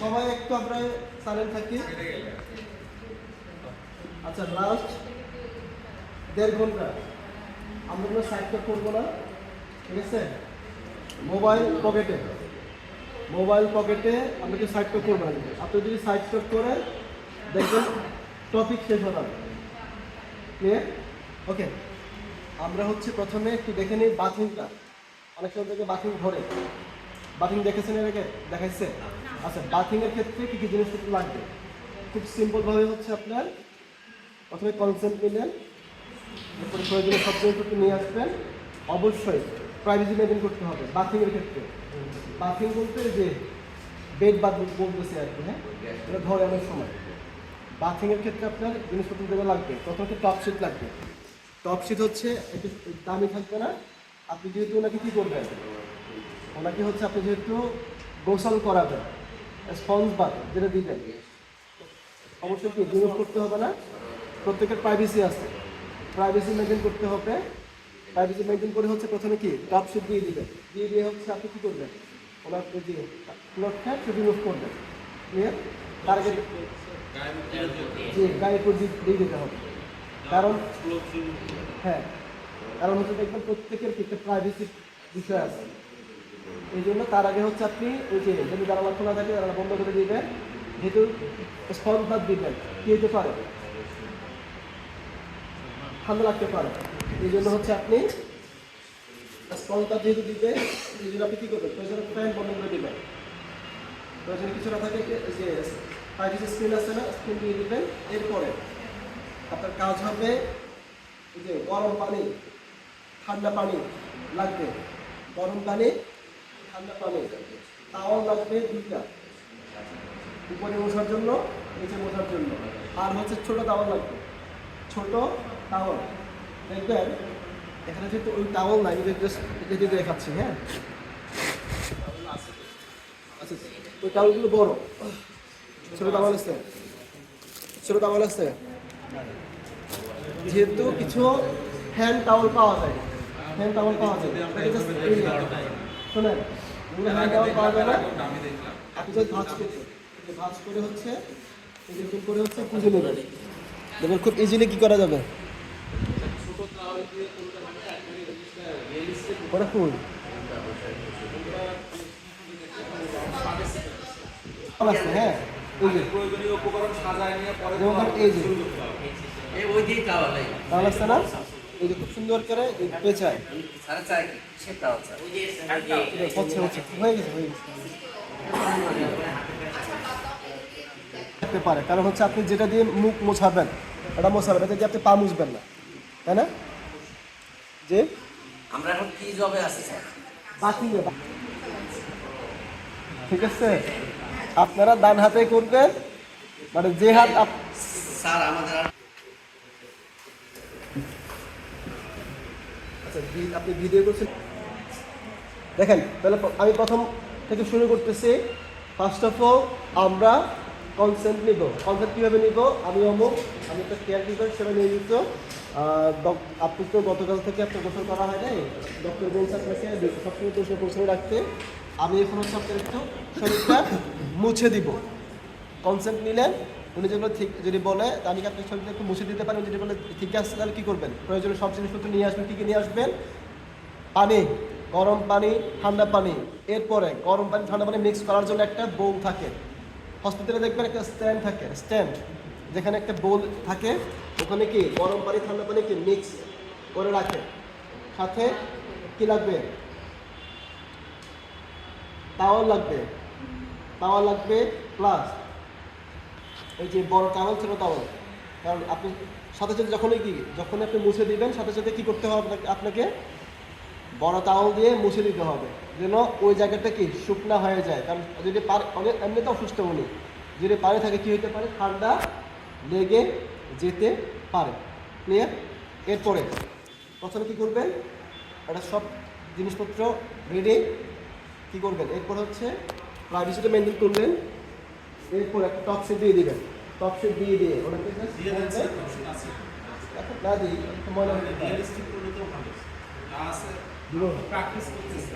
সবাই একটু আমরা সাইলেন্ট থাকি। আচ্ছা লাস্ট দেড় ঘণ্টা। আমরা কোনো সাইড টক করব না। ঠিক আছে? মোবাইল পকেটে মোবাইল পকেটে আমরা কি সাইড টক করব আপনি যদি সাইড টক করে দেখবেন টপিক শেষ হলাম ক্লিয়ার ওকে আমরা হচ্ছে প্রথমে একটু দেখে নিই বাথরুমটা অনেক সময় থেকে বাথরুম ঘরে। বাথরুম দেখেছেন এর আগে? দেখাইছে? আচ্ছা বাথিংয়ের ক্ষেত্রে কী কী জিনিসপত্র লাগবে? খুব সিম্পলভাবে হচ্ছে আপনার, প্রথমে কনসেন্ট নিলেন, এরপরে প্রয়োজনীয় সব জিনিসপত্র নিয়ে আসবেন। অবশ্যই প্রাইভেসি মেনটেন করতে হবে বাথিংয়ের ক্ষেত্রে। বাথিং বলতে যে বেড বাথ বলতেছে আর কি হ্যাঁ? এটা ধরে অনেক সময়। বাথিংয়ের ক্ষেত্রে আপনার জিনিসপত্র যেগুলো লাগবে। প্রথমত টপ শিট লাগবে। টপ শিট হচ্ছে একটু দামি থাকবে না। আপনি যেহেতু ওনাকে কী করবেন? ওনাকে হচ্ছে আপনি যেহেতু গোসল করাবেন। স্পঞ্জ বাথ যেটা দিবেন অবশ্যই কি রিমুভ করতে হবে না? প্রত্যেকের প্রাইভেসি আছে। প্রাইভেসি মেনটেন করতে হবে। প্রাইভেসি মেনটেন করে হচ্ছে প্রথমে কি? টপ শিট দিয়ে দিবেন। দিয়ে দিয়ে হচ্ছে আপনি কী করবেন? ওনার যে ক্লথটা সে রিমুভ করবেন। ক্লিয়ার আগে জি গায়ের উপর দিয়ে দিতে হবে। কারণ হ্যাঁ। কারণ হচ্ছে দেখবেন প্রত্যেকের একটা প্রাইভেসি বিষয় আছে। এই জন্য তার আগে হচ্ছে আপনি ওই যে যদি জানালা খোলা থাকে, জানালা বন্ধ করে দিবেন, যেহেতু বাদ দিবেন, কি হতে পারে? ঠান্ডা লাগতে পারে। এই জন্য হচ্ছে আপনি স্পঞ্জ যেহেতু দিবে এই জন্য আপনি কী করবেন? প্রয়োজনে ফ্যান বন্ধ করে দিবেন? প্রয়োজনে কিছু না থাকে যে প্রাইভেসি স্ক্রিন আছে না, স্ক্রিন দিয়ে দিবেন। এরপরে আপনার কাজ হবে যে গরম পানি, ঠান্ডা পানি লাগবে। গরম পানি ঠান্ডা পানি তাওয়াল লাগবে উপরে বসার জন্য, নিচে বসার জন্য। আর হচ্ছে ছোট তাওয়াল লাগবে। ছোট তাওয়াল দেখবেন, এখানে যেহেতু ওই তাওয়াল নাই এটা জাস্ট দেখাচ্ছি হ্যাঁ? আচ্ছা ওই তাওয়ালগুলো বড়। ছোট তাওয়াল আছে। ছোট তাওয়াল আছে। যেহেতু কিছু হ্যান্ড টাওয়াল পাওয়া যায়। হ্যান্ড টাওয়াল পাওয়া যায়। শোনেন। হ্যান্ড টাওয়াল পাওয়া যায় না। আপনি যদি ভাঁজ করতে ভাঁজ করে হচ্ছে এরকম করে হচ্ছে পুজো নেবেন দেখবেন খুব ইজিলি কি করা যাবে? ওটা ফুল। আছে হ্যাঁ। এই যে। প্রয়োজনীয় উপকরণ সাজায় নিয়ে পরে এই যে। এই ওই দিয়েই তাহলে তাহলে না? এই যে খুব সুন্দর করে পেঁচায় হচ্ছে হচ্ছে হয়ে গেছে হয়ে গেছে থাকতে পারে কারণ হচ্ছে আপনি যেটা দিয়ে মুখ মোছাবেন এটা মোছাবেন এটা দিয়ে আপনি পা মুছবেন না। তাই না? যে আমরা এখন কি জবে আছি স্যার? বাকি ঠিক আছে? আপনারা ডান হাতে করবেন মানে যে হাত স্যার আমাদের আপনি ভিডিও করছেন? দেখেন তাহলে আমি প্রথম থেকে শুরু করতেছি। ফার্স্ট অফ অল আমরা কনসেন্ট নিব। কনসেন্ট কীভাবে নিব? আমি অমুক আমি একটা কেয়ার নিয়োজিত আহ, ডক- আপনি তো গতকাল থেকে আপনার গোসল করা হয় নাই। ডক্টর বলছে আপনাকে সবসময় পরিষ্কার পরিচ্ছন্ন রাখতে। আমি এখন হচ্ছে আপনার একটু শরীরটা মুছে দিব। কনসেন্ট নিলেন। উনি যেগুলো ঠিক, যদি বলে আমি আপনি শরীরটা একটু মুছে দিতে পারেন যদি বলে, ঠিক আছে, তাহলে কী করবেন? প্রয়োজনে সব জিনিসপত্র নিয়ে আসবেন, কী কী নিয়ে আসবেন? পানি, গরম পানি, ঠান্ডা পানি। এরপরে গরম পানি, ঠান্ডা পানি মিক্স করার জন্য একটা বোল থাকে। হসপিটালে দেখবেন একটা স্ট্যান্ড থাকে স্ট্যান্ড যেখানে একটা বোল থাকে। ওখানে কি গরম পানি, ঠান্ডা পানি কি মিক্স করে রাখে। সাথে কি লাগবে? তাওয়াল লাগবে। তাওয়াল লাগবে প্লাস এই যে বড় টাওয়াল ছোটো টাওয়াল কারণ আপনি সাথে সাথে যখনই কি যখন আপনি মুছে দিবেন, সাথে সাথে কি করতে হবে আপনাকে- বড় তাওয়াল দিয়ে মুছে দিতে হবে। যেন ওই জায়গাটা কি শুকনা হয়ে যায়। কারণ যদি পার অনেক এমনিতে অসুস্থ উনি যদি পারে থাকে কি হতে পারে? ঠান্ডা লেগে যেতে পারে। ক্লিয়ার এরপরে প্রথমে কি করবেন? এটা সব জিনিসপত্র রেডি কি করবেন? এরপর হচ্ছে প্রাইভেসিটা মেনটেন করলেন এরপর একটা টপ সেট দিয়ে দিবেন। টপ সেট দিয়ে দিয়ে just দিয়ে দিচ্ছে আছে এখন না দিই একটু মনে হয় রিয়েলিস্টিক করলে তো ভালো না আছে প্র্যাকটিস করতেছি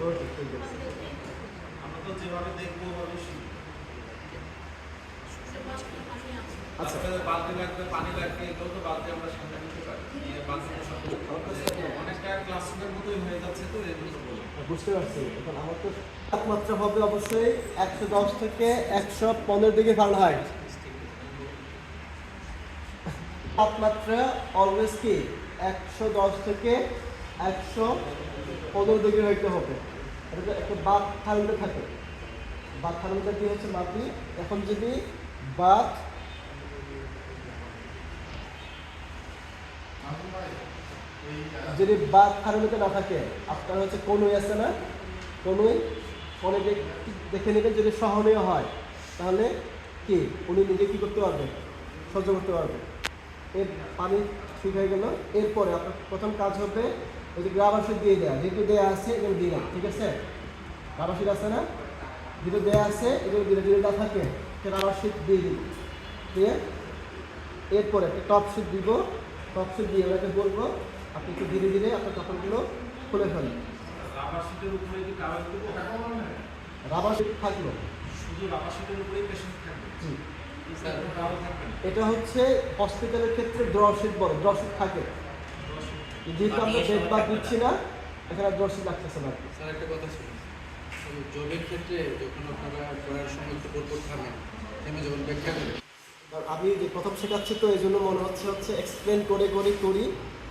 ওকে ঠিক আছে। আমরা তো যেভাবে দেখব ওভাবে শিখব আচ্ছা। বালতি লাগবে পানি লাগবে এগুলো তো বালতি আমরা সামনে নিতে পারি। বালতি অনেকটা ক্লাসরুমের মতোই হয়ে যাচ্ছে তো জন্য বলি বুঝতে পারছি। এখন আমার তো তাপমাত্রা হবে অবশ্যই একশো দশ থেকে একশো পনেরো ডিগ্রি ফারেনহাইট তাপমাত্রা অলওয়েজ কি? একশো দশ থেকে একশো পনেরো ডিগ্রি হইতে হবে। এটা একটা বাদ থার্মোমিটার থাকে। বাদ থার্মোমিটার দিয়ে হচ্ছে? মাপি এখন যদি বাদ যদি বাদ থার্মোমিটার না থাকে, আপনার হচ্ছে কনুই আছে না? কনুই পরে দেখে নেবেন যদি সহনীয় হয়, তাহলে কি? উনি নিজে কী করতে পারবেন? সহ্য করতে পারবেন। এর পানি ঠিক হয়ে গেল। এরপরে আপনার প্রথম কাজ হবে ওই যে গ্রাবাসিক দিয়ে দেওয়া যেহেতু দেওয়া আছে এগুলো দিয়ে ঠিক আছে? গ্রাবাসিক আছে না? যেহেতু দেওয়া আছে এগুলো দিলে না থাকে সে গ্রাবাসিক দিয়ে দিন দিয়ে এরপরে একটা টপ শিট দিব। টপ শিট দিয়ে ওনাকে বলব আপনি একটু ধীরে ধীরে আপনার কাপড়গুলো খুলে ফেলেন। রাবার শিটের উপরে কি কাগজ দেবো রাবার শিট থাকল। শুধু রাবার শিটের উপরেই পেশেন্ট থাকবে? জি। এটা হচ্ছে হসপিটালের ক্ষেত্রে ড্রশিট বলে ড্রশিট থাকে। যেহেতু আমরা বেড বাদ দিচ্ছি না এখানে ড্রশিট লাগতেছে না। স্যার একটা কথা শুনুন। ওই জবের ক্ষেত্রে যখন আপনারা করার সময় একটু পরপর থামেন থেমে যখন ব্যাখ্যা করেন। আমি যে প্রথম শেখাচ্ছি তো এই জন্য মনে হচ্ছে হচ্ছে এক্সপ্লেন করে করে করি।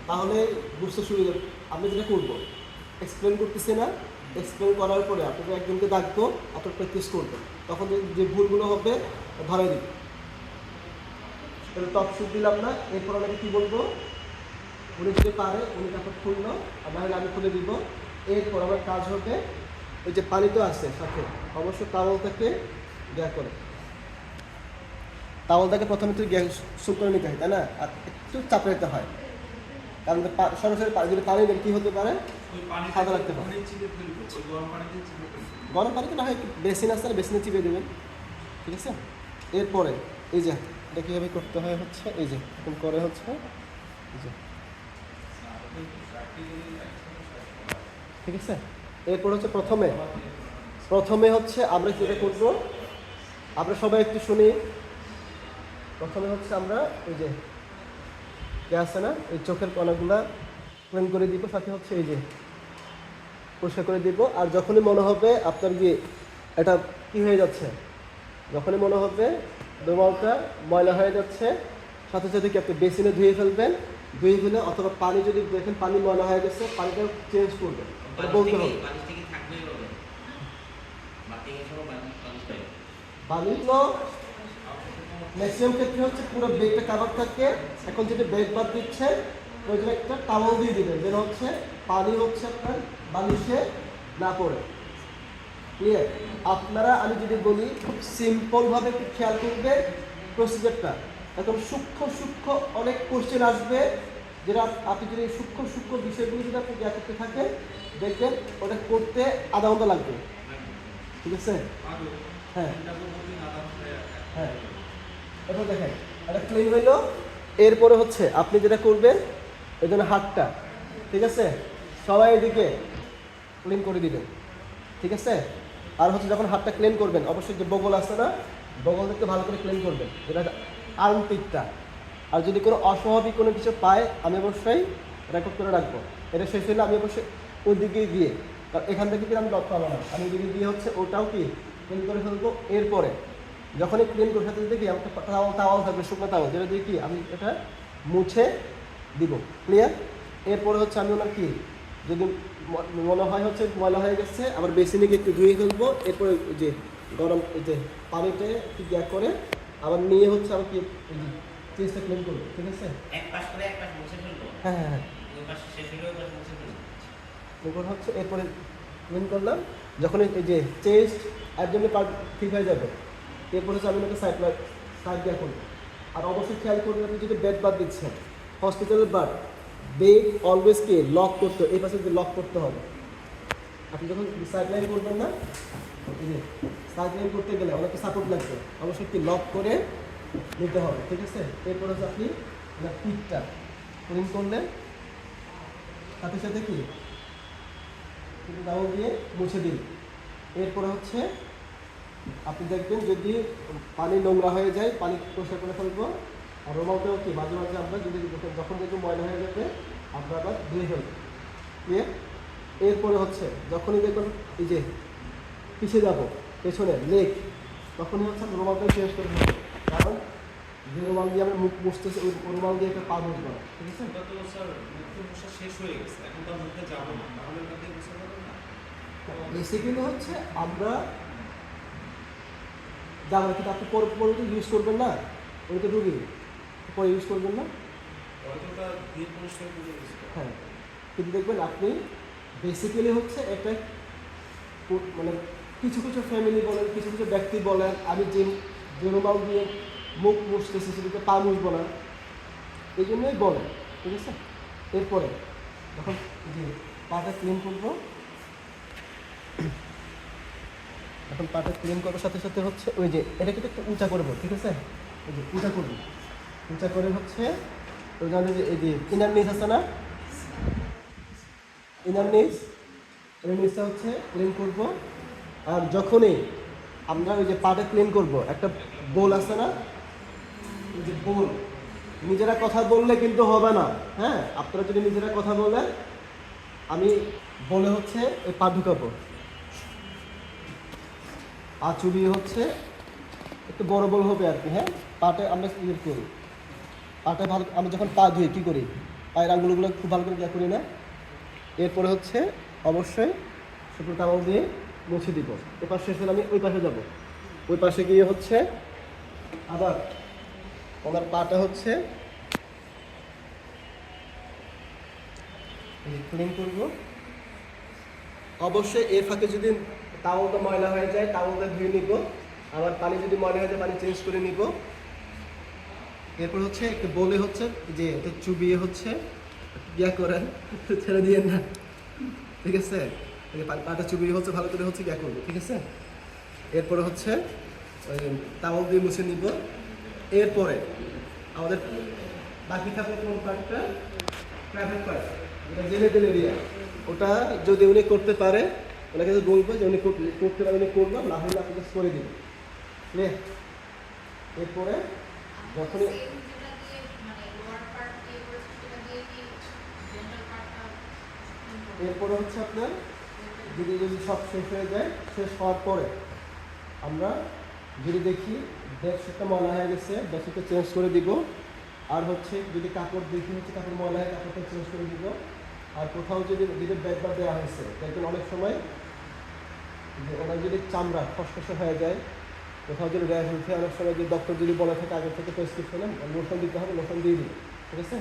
তাহলে বুঝতে সুবিধা আমি যেটা করব এক্সপ্লেন করতেছি না এক্সপ্লেন করার পরে আপনাকে একজনকে ডাকবো আপনার প্র্যাকটিস করব তখন যে- ভুলগুলো হবে, ধরাই দিবে টপ শুট দিলাম না, এরপর আমাকে কী বলব? উনি যদি পারে, উনি কাপড় খুললো, আর নাহলে আমি খুলে দিব। এরপর আমার কাজ হবে ওই যে পানি তো আছে সাথে অবশ্যই টাওয়ালটাকে দেয়া করে। টাওয়ালটাকে প্রথমে তুই গ্যাস সুপ করে নিতে হয়, তাই না? আর একটু চাপে নিতে হয়। কারণ সরাসরি যদি পানি দেন কী হতে পারে? ওই সাদা ফেলব ওই গরম পানিতে না হয় একটু বেসিন না বেসিনে চিপে দেবেন। ঠিক আছে? এরপরে এই যে এটা কীভাবে করতে হয় হচ্ছে এই যে এরকম করে হচ্ছে এই যে। ঠিক আছে? এরপর হচ্ছে প্রথমে প্রথমে হচ্ছে আমরা যেটা করব? আমরা সবাই একটু শুনি। প্রথমে হচ্ছে আমরা এই যে কে আছে না এই চোখের কণাগুলা ক্লিন করে দিব সাথে হচ্ছে এই যে পরিষ্কার করে দিব। আর যখনই মনে হবে আপনার গিয়ে এটা কি হয়ে যাচ্ছে যখনই মনে হবে রুমালটা ময়লা হয়ে যাচ্ছে সাথে সাথে কি আপনি বেসিনে ধুয়ে ফেলবেন ধুয়ে ফেলে অথবা পানি যদি দেখেন পানি ময়লা হয়ে গেছে পানিটা চেঞ্জ করবেন। বলতে হবে। পানি তো ম্যাক্সিমাম ক্ষেত্রে হচ্ছে পুরো বেডটা কাভার থাকে। এখন যেটা বেড বাদ দিচ্ছে, ওই জন্য একটা টাওয়াল দিয়ে দেবেন। যেন হচ্ছে পানি হচ্ছে আপনার বালিশে না পড়ে। ক্লিয়ার আপনারা, আমি যদি বলি, খুব সিম্পলভাবে একটু খেয়াল করবেন প্রসিজারটা এখন সূক্ষ্ম সূক্ষ্ম অনেক কোশ্চেন আসবে। যেটা আপনি যদি সূক্ষ্ম সূক্ষ্ম বিষয়গুলো যদি আপনি জ্ঞান করতে থাকেন, দেখবেন ওটা করতে আধা ঘণ্টা লাগবে। ঠিক আছে? হ্যাঁ। হ্যাঁ। দেখেন এটা ক্লিন হইল, এরপরে হচ্ছে আপনি যেটা করবেন, এই জন্য হাতটা, ঠিক আছে? সবাই এদিকে ক্লিন করে দিবেন, ঠিক আছে? আর হচ্ছে যখন হাতটা ক্লিন করবেন, অবশ্যই যে বগল আছে না, বগল থেকে ভালো করে ক্লিন করবেন। যেটা আর্মপিকটা আর যদি কোনো অস্বাভাবিক কোনো কিছু পায়, আমি অবশ্যই রেকর্ড করে রাখব। এটা শেষ হলে আমি অবশ্যই ওই দিকে গিয়ে কারণ এখান থেকে কিন্তু আমি লক পাবো না। আমি ওদিকে গিয়ে হচ্ছে ওটাও কি ক্লিন করে ফেলব, এরপরে যখনই ক্লিন করে সাথে দেখি আমার তাওয়াল তাওয়াল থাকবে শুকনো তাওয়াল যেটা দিয়ে কি আমি এটা মুছে দিব ক্লিয়ার এরপরে হচ্ছে আমি ওনার কি যদি মনে হয় হচ্ছে ময়লা হয়ে গেছে আবার বেসিনে গিয়ে একটু ধুয়ে ফেলব এরপরে যে গরম যে পানিতে একটু গ্যাক করে আবার নিয়ে হচ্ছে আবার কি চেস্টটা ক্লিন করব ঠিক আছে? এক পাশ করে এক পাশ মুছে ফেলব? হ্যাঁ হ্যাঁ হ্যাঁ। ওই পাশ শেষ হলে ওই পাশ মুছে ফেলব। এরপর হচ্ছে এরপরে ক্লিন করলাম যখন এই যে চেস্ট একদমই পার্ট ঠিক হয়ে যাবে এরপর হচ্ছে আমি ওকে সাইড সাইড দেওয়া করব আর অবশ্যই খেয়াল করবেন আপনি যদি বেড বাদ দিচ্ছেন হসপিটালের বাদ বেড অলওয়েজ কে লক করতে এই পাশে লক করতে হবে। আপনি যখন সাইড লাইন করবেন না সাইড লাইন করতে গেলে অনেকটা সাপোর্ট লাগবে। অবশ্যই কি লক করে নিতে হবে, ঠিক আছে? এরপর হচ্ছে আপনি পিঠটা ক্লিন করলেন। সাথে সাথে কি? ডাউন দিয়ে মুছে দিন এরপরে হচ্ছে আপনি দেখবেন যদি পানি নোংরা হয়ে যায় পানি পরিষ্কার করে ফেলব। আর রুমালটাও কি মাঝে মাঝে আমরা যদি যখন- দেখবেন ময়লা হয়ে যাবে আমরা আবার ধুয়ে ফেলব। ক্লিয়ার এরপরে হচ্ছে যখনই দেখবেন এই যে পিছিয়ে যাব পেছনে লেগ তখনই হচ্ছে আমরা শেষ করে ফেলব। কারণ যে রুমাল দিয়ে আমরা মুখ মুছতেছি ওই রুমাল দিয়ে একটা পা মুছবো না। ঠিক আছে? শেষ হয়ে গেছে এখন তো আর মুখে যাব না তাহলে ওটা দিয়ে বুঝতে পারবেন না? বেসিক্যালি হচ্ছে আমরা যাব কিন্তু আপনি পরে পরে তো ইউজ করবেন না? ওই তো রুগী। পরে ইউজ করবেন না? ওটা। হ্যাঁ। কিন্তু দেখবেন আপনি বেসিক্যালি হচ্ছে একটা মানে কিছু কিছু ফ্যামিলি বলেন কিছু কিছু ব্যক্তি বলেন আমি যে রুমাল দিয়ে মুখ মুছতেছি সেটাকে পা মুছবো না। এই জন্যই বলেন ঠিক আছে? এরপরে যখন যে পাটা ক্লিন করব এখন পাটা ক্লিন করার সাথে সাথে হচ্ছে ওই যে এটা কিন্তু একটু উঁচা করব ঠিক আছে? ওই যে উঁচা করব উঁচা করে হচ্ছে ওই জন্য যে এই যে ইনার নিচ আছে না? ইনার নিচ এই নিচটা হচ্ছে ক্লিন করব। আর যখনই আমরা ওই যে পাটা ক্লিন করব, একটা বোল আছে না? ওই যে বোল নিজেরা কথা বললে কিন্তু হবে না হ্যাঁ? আপনারা যদি নিজেরা কথা বলেন, আমি বলে হচ্ছে এই পা ঢুকাবো। চুবিয়ে হচ্ছে একটু বড় বড় হবে আর কি হ্যাঁ? পাটা আমরা ইয়ে করি। পাটা ভালো, আমরা যখন পা ধুই, কী করি? পায়ের আঙুলগুলো খুব ভালো করে ইয়ে করি না? এরপরে হচ্ছে অবশ্যই শুকনো টাওয়াল দিয়ে মুছে দিব। এ পাশে শেষ হলে আমি ওই পাশে যাব। ওই পাশে গিয়ে হচ্ছে আবার ওনার পাটা হচ্ছে ক্লিন করব। অবশ্যই এর ফাঁকে যদি টাওয়ালটা ময়লা হয়ে যায় টাওয়ালটা ধুয়ে নিব। আবার পানি যদি ময়লা হয়ে যায়, পানি চেঞ্জ করে নিব। এরপর হচ্ছে একটু বলে হচ্ছে যে চুবিয়ে হচ্ছে। ইয়া করেন, ছেড়ে দিয়ে না। ঠিক আছে? পাটা চুবিয়ে হচ্ছে, ভালো করে হচ্ছে ইয়া করব, ঠিক আছে? এরপরে হচ্ছে, ওই তাওয়াল দিয়ে মুছে নিব। এরপরে আমাদের বাকি থাকবে কোন পার্টটা প্রাইভেট পার্ট যেটা জেনেটেল এরিয়া ওটা যদি উনি করতে পারে ওনাকে যদি বলব যে উনি করতে- করতে পারে উনি করব না হলে আপনি just করে দিন ক্লিয়ার এরপরে যখনই এরপরে হচ্ছে আপনার যদি যদি সব শেষ হয়ে যায় শেষ হওয়ার পরে আমরা যদি দেখি বেডশিটটা ময়লা হয়ে গেছে বেডশিটটা চেঞ্জ করে দিব। আর হচ্ছে যদি কাপড় দেখি হচ্ছে কাপড় ময়লা হয় কাপড়টা চেঞ্জ করে দিব। আর কোথাও যদি যদি বেডবার দেওয়া হয়েছে দেখবেন অনেক সময় যে ওনার যদি চামড়া খসখসে হয়ে যায়, কোথাও যদি র্যাশ উঠে অনেক সময় যদি ডক্টর যদি বলে থাকে আগে থেকে প্রেসক্রিপশনে লোশন দিতে হবে লোশন দিয়ে দিবে ঠিক আছে?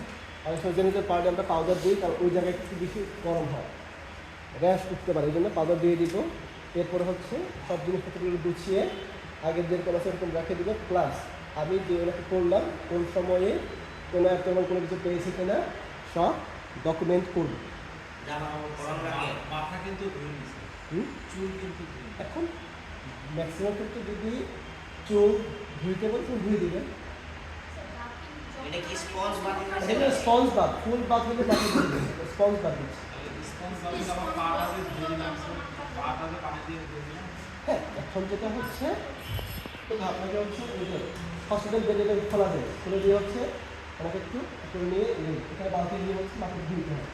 অনেক সময় জেনিটাল পার্টে আমরা পাউডার দিই কারণ ওই জায়গায় একটু বেশি গরম হয়। র্যাশ উঠতে পারে, এই জন্য পাউডার দিয়ে দিব। এরপরে হচ্ছে সব জিনিসপত্রগুলো গুছিয়ে আগের যেরকম আছে এরকম রেখে দিব প্লাস আমি যে ওনাকে করলাম কোন সময়ে কোনো একটা কোনো কিছু পেয়েছি কিনা, সব ডকুমেন্ট করব। মাথা কিন্তু? চুল কিন্তু এখন ম্যাক্সিমাম ক্ষেত্রে যদি চোখ ধুইতে বলছেন ধুয়ে দিবেন। এটা কি স্পঞ্জ এটা স্পঞ্জ বাদ ফুল বাদ হলে স্পঞ্জ বাদ স্পঞ্জ বানিয়ে আমার পাটা যে ধুয়ে দিলাম পাটা যে পানি দিয়ে ধুয়ে দিলাম হ্যাঁ এখন যেটা হচ্ছে তো আপনাকে হচ্ছে হসপিটাল বেডে খোলা যায় খুলে দিয়ে হচ্ছে ওনাকে একটু করে নিয়ে এখানে বালতি দিয়ে হচ্ছে মাকে ধুইতে হয়